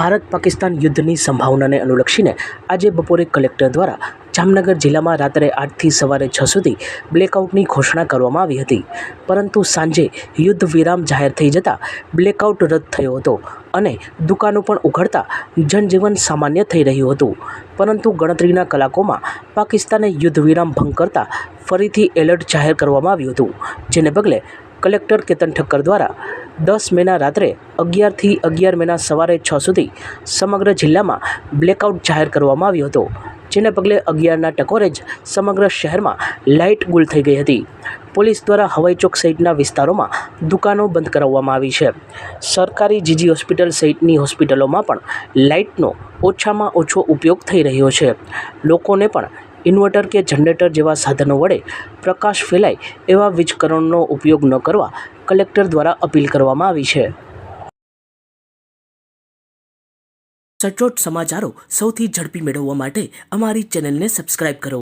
ભારત પાકિસ્તાન યુદ્ધની સંભાવનાને અનુલક્ષીને આજે બપોરે કલેક્ટર દ્વારા જામનગર જિલ્લામાં રાત્રે આઠથી સવારે છ સુધી બ્લેકઆઉટની ઘોષણા કરવામાં આવી હતી. પરંતુ સાંજે યુદ્ધ વિરામ જાહેર થઈ જતાં બ્લેકઆઉટ રદ થયો હતો અને દુકાનો પણ ઉઘડતા જનજીવન સામાન્ય થઈ રહ્યું હતું. પરંતુ ગણતરીના કલાકોમાં પાકિસ્તાને યુદ્ધ વિરામ ભંગ કરતા ફરીથી એલર્ટ જાહેર કરવામાં આવ્યું હતું, જેને પગલે કલેક્ટર કેતન ઠક્કર દ્વારા દસ મેના રાત્રે અગિયારથી અગિયાર મેના સવારે છ સુધી સમગ્ર જિલ્લામાં બ્લેકઆઉટ જાહેર કરવામાં આવ્યો હતો, જેને પગલે અગિયારના ટકોરે જ સમગ્ર શહેરમાં લાઇટ ગુલ થઈ ગઈ હતી. પોલીસ દ્વારા હવાઈ ચોક સહિતના વિસ્તારોમાં દુકાનો બંધ કરાવવામાં આવી છે. સરકારી જીજી હોસ્પિટલ સહિતની હોસ્પિટલોમાં પણ લાઇટનો ઓછામાં ઓછો ઉપયોગ થઈ રહ્યો છે. લોકોને પણ ઇન્વર્ટર કે જનરેટર જેવા સાધનો વડે પ્રકાશ ફેલાય એવા વીજકરણનો ઉપયોગ ન કરવા કલેક્ટર દ્વારા અપીલ કરવામાં આવી છે. સચોટ સમાચારો સૌથી ઝડપી મેળવવા માટે અમારી ચેનલને સબસ્ક્રાઇબ કરો.